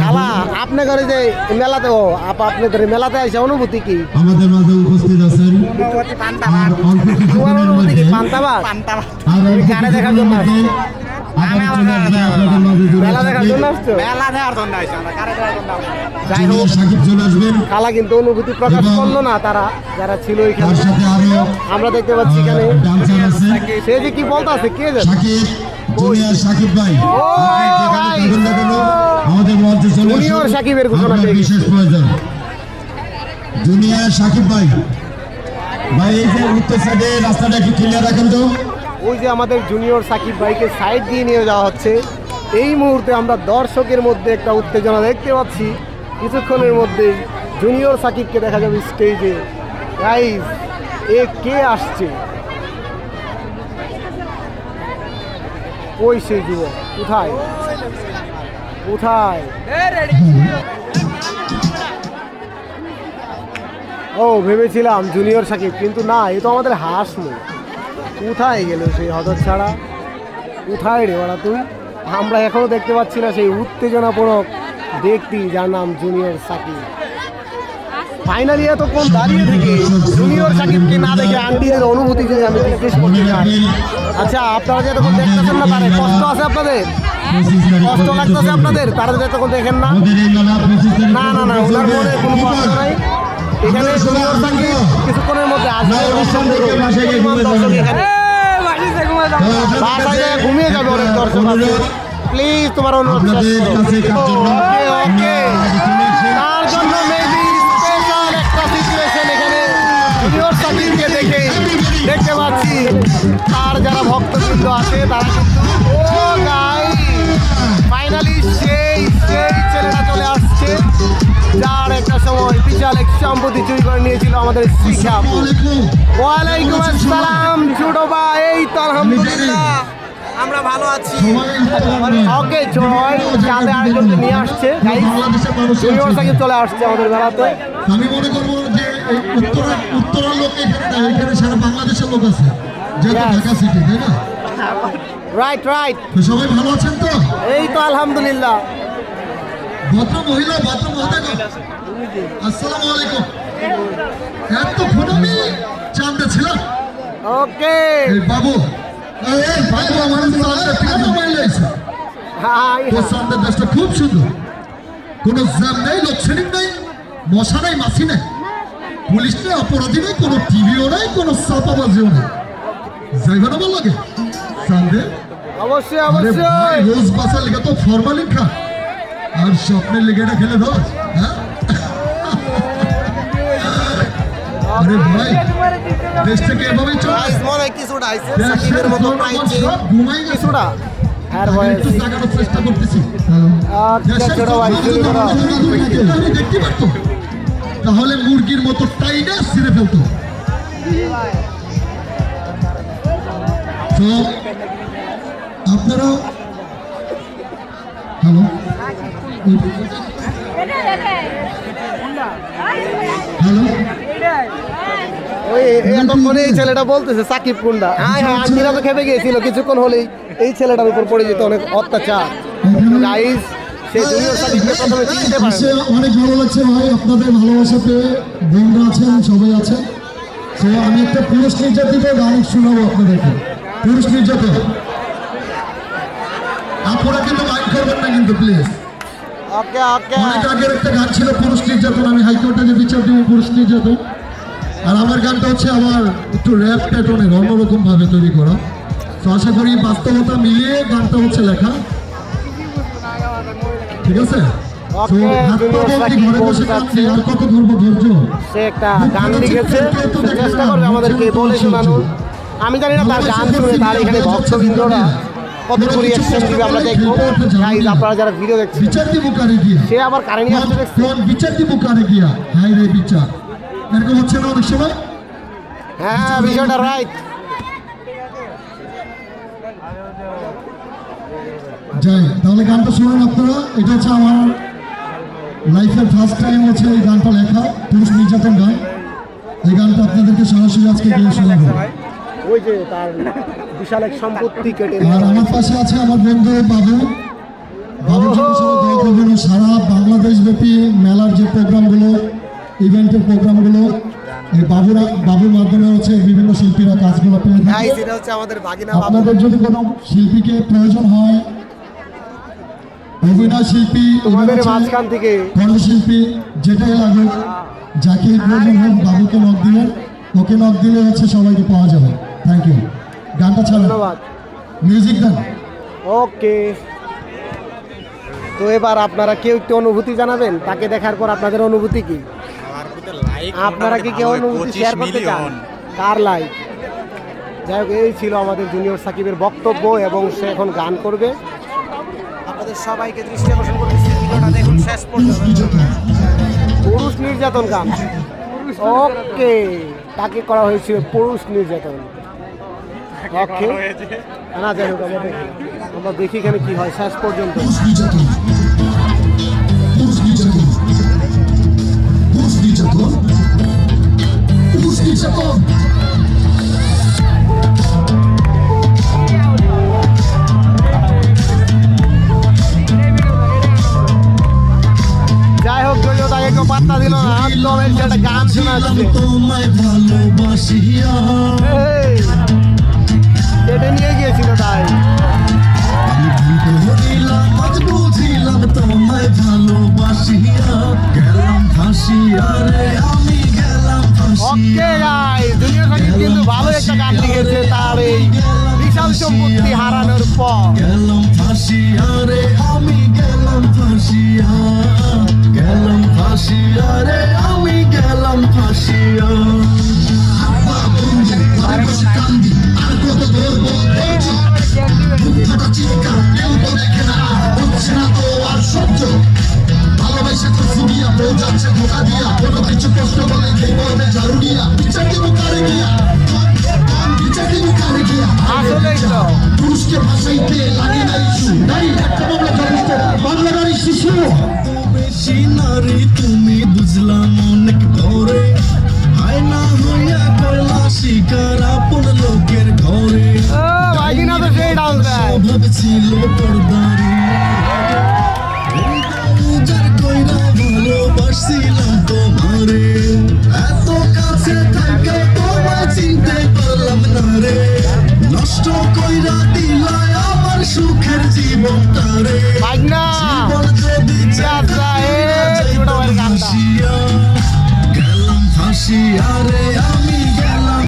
খালা যে মেলাতে ও আপনাদের মেলাতে অনুভূতি কি? আমাদের মাঝে উপস্থিত আছেন। তোমার অনুভূতি কি পান্তাবাদ গানে দেখার জন্য কিন্তু অনুভূতি প্রকাশ করল না তারা যারা ছিল এখানে। আমরা দেখতে পাচ্ছি এখানে। সে যে কি বলতাছে কে জানে? সাকিব জুনিয়র সাকিব ভাই আপনি যেখানে ভাই। থাকুন না কেন আমাদের মঞ্চে চলে আসুন জুনিয়র সাকিবের ঘোষণা পেয়ে বিশেষ প্রয়োজন। জুনিয়র সাকিব ভাই। ভাই এই যে উত্তর সাইডে রাস্তাটা একটু ক্লিয়ার রাখেন তো। ওই যে আমাদের জুনিয়র সাকিব ভাইকে সাইড দিয়ে নিয়ে যাওয়া হচ্ছে। এই মুহূর্তে আমরা দর্শকের মধ্যে একটা উত্তেজনা দেখতে পাচ্ছি। কিছুক্ষণের মধ্যে জুনিয়র সাকিবকে দেখা যাবে স্টেজে গাইজ এ কে আসছে? ওই সেই যুবক কোথায়? কোথায় ও, ভেবেছিলাম জুনিয়র সাকিব, কিন্তু না, এ তো আমাদের হাঁস মুখ কোথায় গেল সেই হঠাৎ ছাড়া কোথায় রে ওরা তুই। আমরা এখনও দেখতে পাচ্ছি না সেই উত্তেজনাপূর্বক ব্যক্তি যার নাম জুনিয়র সাকিব। ফাইনালি এতক্ষণ দাঁড়িয়ে থেকে জুনিয়র সাকিবকে না দেখে আন্টিদের অনুভূতি যদি আমি জিজ্ঞেস করতে চাই। আচ্ছা আপনারা যে এতক্ষণ দেখতেছেন না তারে কষ্ট আছে আপনাদের? কষ্ট লাগতেছে আপনাদের? তারা এতক্ষণ দেখেন না। না না না ওনার মনে কোনো কষ্ট নাই। এখানে কিছুক্ষণের মধ্যে আসবে। দর্শক এখানে। বাসায় ঘুমিয়ে যাবে। অনেক দর্শক প্লিজ তোমার অনুরোধ আপনাদের কাছে কার জন্য ওকে ওকে। আমরা চলে এসেছি। তার জন্য মেবি স্পেশাল একটা সিচুয়েশন এখানে। জুনিয়র সাকিবকে দেখে দেখতে পাচ্ছি তার যারা ভক্তবৃন্দ আছে তারা কিন্তু সম্পত্তি চুরি করে নিয়েছিল আমাদের শিখা আপু। ওয়ালাইকুম আসসালাম ছোট ভাই। এই তো আলহামদুলিল্লাহ। আমরা ভালো আছি। ওকে জয়। আরেকজনকে নিয়ে আসছে। চলে আসছে আমাদের আমি মনে করব যে উত্তরের উত্তরের লোক এখানে এখানে সারা বাংলাদেশের লোক আছে। যেহেতু ঢাকা সিটি তাই না? রাইট রাইট সবাই ভালো আছেন তো? এই তো আলহামদুলিল্লাহ। ভদ্র মহিলা ভদ্র মহোদয় আসসালামু আলাইকুম। এত ফোন আমি জানতে ছিলাম। ওকে। বাবু এই আমার সামনে কেন মহিলা এসে। তোর সামনে দেশটা খুব সুন্দর। কোনো জ্যাম নেই লোডশেডিং নেই মশা নেই মাসি নেই। পুলিশ নেই অপরাধী নেই কোনো টিভিও নেই কোনো চাপাবাজিও নেই। যাইবে না লাগে? সামনে অবশ্যই অবশ্যই। রোজ বাসা লেগে তো ফরমালিন খা। আর স্বপ্নের লেগে এটা খেলে ধর হ্যাঁ? আরে ভাই দেশ থেকে এভাবেই চলে। মনে হয় কিছুটা আইছে সাকিবের মতো পাইছে কিছুটা। হ্যাঁ বয়স একটু জাগানোর চেষ্টা করতেছি। আচ্ছা ছোট ভাই দেখতে পারতো তাহলে মুরগির মতো টাইনা ছিঁড়ে ফেলতো। আপনারা হ্যালো? এই ছেলেটা বলতেছে সাকিব কুন্ডা হ্যাঁ হ্যাঁ আন্টিরা তো খেপে গিয়েছিল কিছুক্ষণ হলেই এই ছেলেটার উপর পড়ে যেত অনেক অত্যাচার। গাইস সে জুনিয়র সাকিবকে প্রথমে চিনতে পারে অনেক ভালো লাগছে ভাই আপনাদের ভালোবাসা পেয়ে বোনরা আছেন সবাই আছেন। তো আমি একটা পুরুষ নির্যাতিত গান শোনাবো আপনাদেরকে। পুরুষ নির্যাতন আপনারা কিন্তু মাইন্ড ওকে ওকে। অনেক আগের একটা গান ছিল পুরুষ নির্যাতন। আমি হাইকোর্টে যে বিচার দিব পুরুষ নির্যাতন। আর আমার গানটা হচ্ছে আমার একটু র্যাপ প্যাটার্নের অন্যরকম ভাবে তৈরি করা। তো আশা করি বাস্তবতা মিলিয়ে গানটা হচ্ছে লেখা। ঠিক আছে? তো Okay, হাত পা জুনিয়র বলতে সাকিব ঘরে বসে বলতে কাঁদছি, চাচ্ছে। আর কত ধরবো ধৈর্য? সে একটা গান লিখেছে। সে চেষ্টা করবে আমাদেরকে বলে শোনানোর। আমি জানি না তার গান শুনে তার এখানে ভক্তবৃন্দরা কতটুকু রিয়াকশন দিবে আমরা দেখব। গাইজ আপনারা যারা ভিডিও দেখছেন বিচার দিব কারে গিয়া। সে আবার কারেন্ট আসতে দেখছে। কোন বিচার দিব কারে গিয়া। হাই রে বিচার। এরকম হচ্ছে না অনেক সময়? হ্যাঁ বিষয়টা রাইট যাই তাহলে গানটা শুনুন আপনারা। এটা হচ্ছে আমার লাইফের ফার্স্ট টাইম হচ্ছে এই গানটা লেখা। পুরুষ নির্যাতন গান। এই গানটা আপনাদেরকে সরাসরি আজকে গিয়ে শোনাবো। ওই যে তার বিশাল এক সম্পত্তি কেটে আর আমার পাশে আছে আমার বন্ধু বাবু। বাবু সারা বাংলাদেশ ব্যাপী মেলার যে প্রোগ্রামগুলো ইভেন্টের প্রোগ্রামগুলো বাবুরা বাবুর মাধ্যমে হচ্ছে বিভিন্ন শিল্পীরা কাজগুলো পেয়ে আপনাদের যদি কোনো শিল্পীকে প্রয়োজন হয় অভিনয় শিল্পী শিল্পী যেটাই লাগুক যাকে প্রয়োজন হোক বাবুকে নখ দিলে ওকে নখ দিলে হচ্ছে সবাইকে পাওয়া যাবে। থ্যাংক ইউ গানটা ছাড়া। ধন্যবাদ। মিউজিক দেন। ওকে। তো এবার আপনারা কেউ একটু অনুভূতি জানাবেন? তাকে দেখার পর আপনাদের অনুভূতি কি? আপনারা কি কেউ অনুভূতি শেয়ার করতে চান? কার লাইক যাই হোক এই ছিল আমাদের জুনিয়র সাকিবের বক্তব্য এবং সে এখন গান করবে। আপনাদের সবাইকে দৃষ্টি আকর্ষণ করতেছি ভিডিওটা দেখুন শেষ পর্যন্ত। পুরুষ নির্যাতন। গান। ওকে। তাকে করা হয়েছিল পুরুষ নির্যাতন। ওকে। না যাই হোক আমরা দেখি। আমরা দেখি এখানে কি হয়। শেষ পর্যন্ত। যাই হোক তাকে কেউ পাত্তা দিল না একটা গান শোনাচ্ছে তোমায় ভালোবাসিয়া বিশাল সম্পত্তি হারানোর পর। গেলাম ফাঁসিয়া রে আমি গেলাম ফাঁসিয়া। গেলাম ফাঁসিয়া রে আমি গেলাম ফাঁসিয়া। ভালোবাসা তো ফুরিয়া বউ যাচ্ছে ধোকা দিয়া কোনো কিছু প্রশ্ন কইরা দিলাই আমার সুখের জীবনটা রে ভাগনা জীবন যদি আচ্ছা, এই ছোট ভাইয়ের গানটা। গেলাম ফাঁসিয়া রে